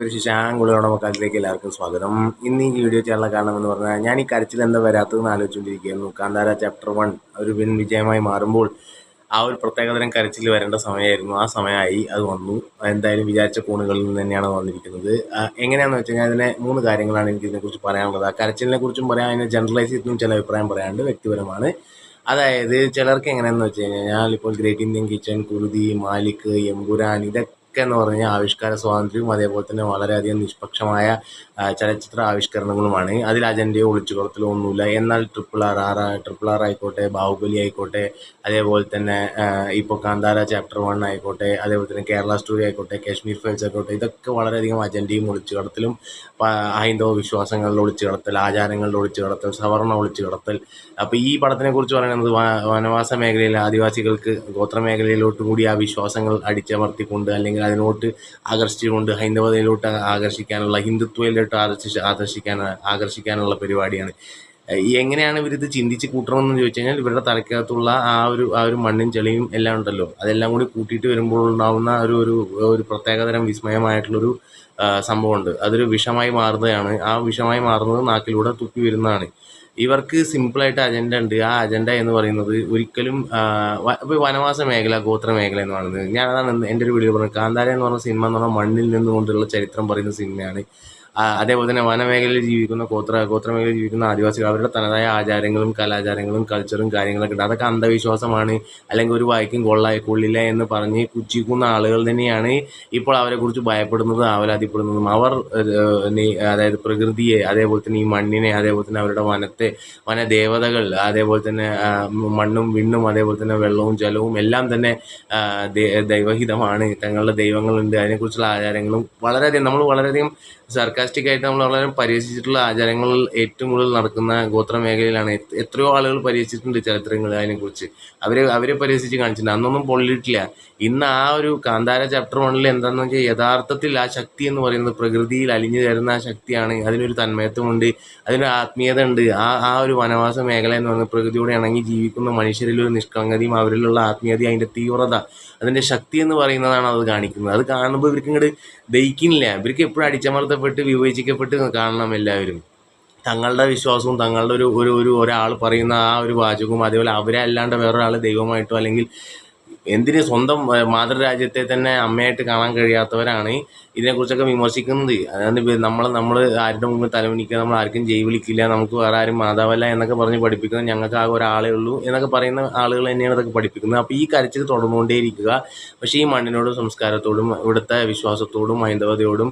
ഒരു ശശാങ്കുളിയോടെ മക്കാലത്തിലേക്ക് എല്ലാവർക്കും സ്വാഗതം. ഇന്ന് ഈ വീഡിയോ ചെയ്യാനുള്ള കാരണം എന്ന് പറഞ്ഞാൽ ഞാൻ ഈ കരച്ചിൽ എന്താ വരാത്തതെന്ന് ആലോചിച്ചുകൊണ്ടിരിക്കുകയായിരുന്നു. കാന്താര ചാപ്റ്റർ വൺ ഒരു വിൻ വിജയമായി മാറുമ്പോൾ ആ ഒരു പ്രത്യേകതരം കരച്ചിൽ വരേണ്ട സമയമായിരുന്നു. ആ സമയമായി അത് വന്നു. എന്തായാലും വിചാരിച്ച കോണുകളിൽ നിന്ന് തന്നെയാണ് വന്നിരിക്കുന്നത്. എങ്ങനെയാണെന്ന് വെച്ച് കഴിഞ്ഞാൽ അതിനെ മൂന്ന് കാര്യങ്ങളാണ് എനിക്ക് ഇതിനെക്കുറിച്ച് പറയാനുള്ളത്. ആ കരച്ചിലിനെ കുറിച്ചും പറയാം അതിനെ ജനറലൈസ് ചെയ്തിട്ടും ചില അഭിപ്രായം പറയാനുണ്ട് വ്യക്തിപരമാണ്. അതായത് ചിലർക്ക് എങ്ങനെയാണെന്ന് വെച്ച് കഴിഞ്ഞാൽ ഇപ്പോൾ ഗ്രേറ്റ് ഇന്ത്യൻ കിച്ചൺ കുരുതി മാലിക് എംപുരാൻ ഇതൊക്കെ എന്ന് പറഞ്ഞാൽ ആവിഷ്കാര സ്വാതന്ത്ര്യവും അതേപോലെ തന്നെ വളരെയധികം നിഷ്പക്ഷമായ ചലച്ചിത്ര ആവിഷ്കരണങ്ങളുമാണ്. അതിൽ അജണ്ടയോ ഒളിച്ചുകൊടുത്തലോ ഒന്നുമില്ല. എന്നാൽ triple R R triple R ആയിക്കോട്ടെ ബാഹുബലി ആയിക്കോട്ടെ അതേപോലെ തന്നെ ഇപ്പോൾ കാന്താര ചാപ്റ്റർ വൺ ആയിക്കോട്ടെ അതേപോലെ തന്നെ കേരള സ്റ്റോറി ആയിക്കോട്ടെ കാശ്മീർ ഫയൽസ് ആയിക്കോട്ടെ ഇതൊക്കെ വളരെയധികം അജണ്ടയും ഒളിച്ചുകടത്തലും ഹൈന്ദവ വിശ്വാസങ്ങളിൽ ഒളിച്ചുകടത്തൽ ആചാരങ്ങളിൽ ഒളിച്ചുകടത്തൽ സവർണ ഒളിച്ചുകടത്തൽ. അപ്പോൾ ഈ പടത്തിനെ കുറിച്ച് പറയുന്നത് വനവാസ മേഖലയിലെ ആദിവാസികൾക്ക് ഗോത്ര കൂടി ആ വിശ്വാസങ്ങൾ അടിച്ചമർത്തിക്കൊണ്ട് അല്ലെങ്കിൽ അതിനോട്ട് ആകർഷിച്ചുകൊണ്ട് ഹൈന്ദവതയിലോട്ട് ആകർഷിക്കാനുള്ള ഹിന്ദുത്വയിലോട്ട് ആകർഷിച്ച് ആകർഷിക്കാൻ ആകർഷിക്കാനുള്ള പരിപാടിയാണ്. എങ്ങനെയാണ് ഇവരിത് ചിന്തിച്ച് കൂട്ടണമെന്ന് ചോദിച്ചു കഴിഞ്ഞാൽ ഇവരുടെ തലക്കകത്തുള്ള ആ ഒരു ആ ഒരു മണ്ണും ചെളിയും എല്ലാം ഉണ്ടല്ലോ. അതെല്ലാം കൂടി കൂട്ടിയിട്ട് വരുമ്പോൾ ഉണ്ടാവുന്ന ഒരു ഒരു ഒരു പ്രത്യേകതരം വിസ്മയമായിട്ടുള്ളൊരു സംഭവമുണ്ട്. അതൊരു വിഷമായി മാറുന്നതാണ്. ആ വിഷമായി മാറുന്നത് നാക്കിലൂടെ തുപ്പി വരുന്നതാണ്. ഇവർക്ക് സിമ്പിളായിട്ട് അജണ്ട ഉണ്ട്. ആ അജണ്ട എന്ന് പറയുന്നത് ഒരിക്കലും വനവാസ മേഖല ഗോത്ര മേഖല എന്ന് പറയുന്നത്. ഞാൻ അതാണ് എന്റെ ഒരു വീഡിയോ പറഞ്ഞത്. കാന്താര എന്ന് പറഞ്ഞ സിനിമ എന്ന് പറഞ്ഞാൽ മണ്ണിൽ നിന്നുകൊണ്ടുള്ള ചരിത്രം പറയുന്ന സിനിമയാണ്. അതേപോലെ തന്നെ വനമേഖലയിൽ ജീവിക്കുന്ന ഗോത്ര ഗോത്രമേഖലയിൽ ജീവിക്കുന്ന ആദിവാസികൾ അവരുടെ തനതായ ആചാരങ്ങളും കലാചാരങ്ങളും കൾച്ചറും കാര്യങ്ങളൊക്കെ ഉണ്ട്. അതൊക്കെ അന്ധവിശ്വാസമാണ്. അല്ലെങ്കിൽ ഒരു വായിക്കും കൊള്ള കൊള്ളില്ല എന്ന് പറഞ്ഞ് പുച്ഛിക്കുന്ന ആളുകൾ തന്നെയാണ് ഇപ്പോൾ അവരെക്കുറിച്ച് ഭയപ്പെടുന്നതും ആവലാതിപ്പെടുന്നതും. അവർ അതായത് പ്രകൃതിയെ അതേപോലെ തന്നെ ഈ മണ്ണിനെ അതേപോലെ തന്നെ അവരുടെ വനത്തെ വനദേവതകൾ അതേപോലെ തന്നെ മണ്ണും വിണ്ണും അതേപോലെ തന്നെ വെള്ളവും ജലവും എല്ലാം തന്നെ ദൈവഹിതമാണ്. തങ്ങളുടെ ദൈവങ്ങളുണ്ട്. അതിനെക്കുറിച്ചുള്ള ആചാരങ്ങളും വളരെയധികം നമ്മൾ വളരെയധികം സർക്കാസ്റ്റിക് ആയിട്ട് നമ്മൾ വളരെ പരിഹസിച്ചിട്ടുള്ള ആചാരങ്ങൾ ഏറ്റവും കൂടുതൽ നടക്കുന്ന ഗോത്ര മേഖലയിലാണ്. എത്രയോ ആളുകൾ പരിഹസിച്ചിട്ടുണ്ട് ചരിത്രങ്ങൾ അതിനെക്കുറിച്ച്. അവരെ അവരെ പരിഹസിച്ച് കാണിച്ചിട്ടുണ്ട്. അന്നൊന്നും പൊള്ളിയിട്ടില്ല. ഇന്ന് ആ ഒരു കാന്താര ചാപ്റ്റർ വണ്ണിൽ എന്താണെന്ന് വെച്ചാൽ യഥാർത്ഥത്തിൽ ആ ശക്തി എന്ന് പറയുന്നത് പ്രകൃതിയിൽ അലിഞ്ഞു ചേരുന്ന ആ ശക്തിയാണ്. അതിനൊരു തന്മയത്വമുണ്ട്. അതിനൊരു ആത്മീയത ഉണ്ട് ആ ആ ഒരു വനവാസ മേഖല എന്ന് പറയുന്നത് പ്രകൃതിയോട് ഇണങ്ങി ജീവിക്കുന്ന മനുഷ്യരിൽ ഒരു നിഷ്കളങ്കതയും അവരിലുള്ള ആത്മീയതയും അതിന്റെ തീവ്രത അതിന്റെ ശക്തി എന്ന് പറയുന്നതാണ് അത് കാണിക്കുന്നത്. അത് കാണുമ്പോൾ ഇവർക്ക് ഇങ്ങോട്ട് ദഹിക്കുന്നില്ല ഇവർക്ക് എപ്പോഴും അടിച്ചമർത്തപ്പെട്ട് വിവേചിക്കപ്പെട്ട് കാണണം എല്ലാവരും. തങ്ങളുടെ വിശ്വാസവും തങ്ങളുടെ ഒരു ഒരു ഒരു ഒരാൾ പറയുന്ന ആ ഒരു വാചകവും അതേപോലെ അവരെ അല്ലാണ്ട് വേറൊരാൾ ദൈവമായിട്ടോ അല്ലെങ്കിൽ എന്തിന് സ്വന്തം മാതൃരാജ്യത്തെ തന്നെ അമ്മയായിട്ട് കാണാൻ കഴിയാത്തവരാണ് ഇതിനെക്കുറിച്ചൊക്കെ വിമർശിക്കുന്നത്. അതായത് നമ്മൾ നമ്മൾ ആരുടെ മുമ്പിൽ തലവിനിക്കുക നമ്മൾ ആർക്കും ജയ് വിളിക്കില്ല നമുക്ക് വേറെ ആരും മാതാവല്ല എന്നൊക്കെ പറഞ്ഞ് പഠിപ്പിക്കുന്നത് ഞങ്ങൾക്ക് ആകെ ഒരാളേ ഉള്ളൂ എന്നൊക്കെ പറയുന്ന ആളുകൾ തന്നെയാണ് ഇതൊക്കെ പഠിപ്പിക്കുന്നത്. അപ്പോൾ ഈ കരച്ചിൽ തുടർന്നുകൊണ്ടേയിരിക്കുക. പക്ഷേ ഈ മണ്ണിനോടും സംസ്കാരത്തോടും ഇവിടുത്തെ വിശ്വാസത്തോടും ഹൈന്ദവതയോടും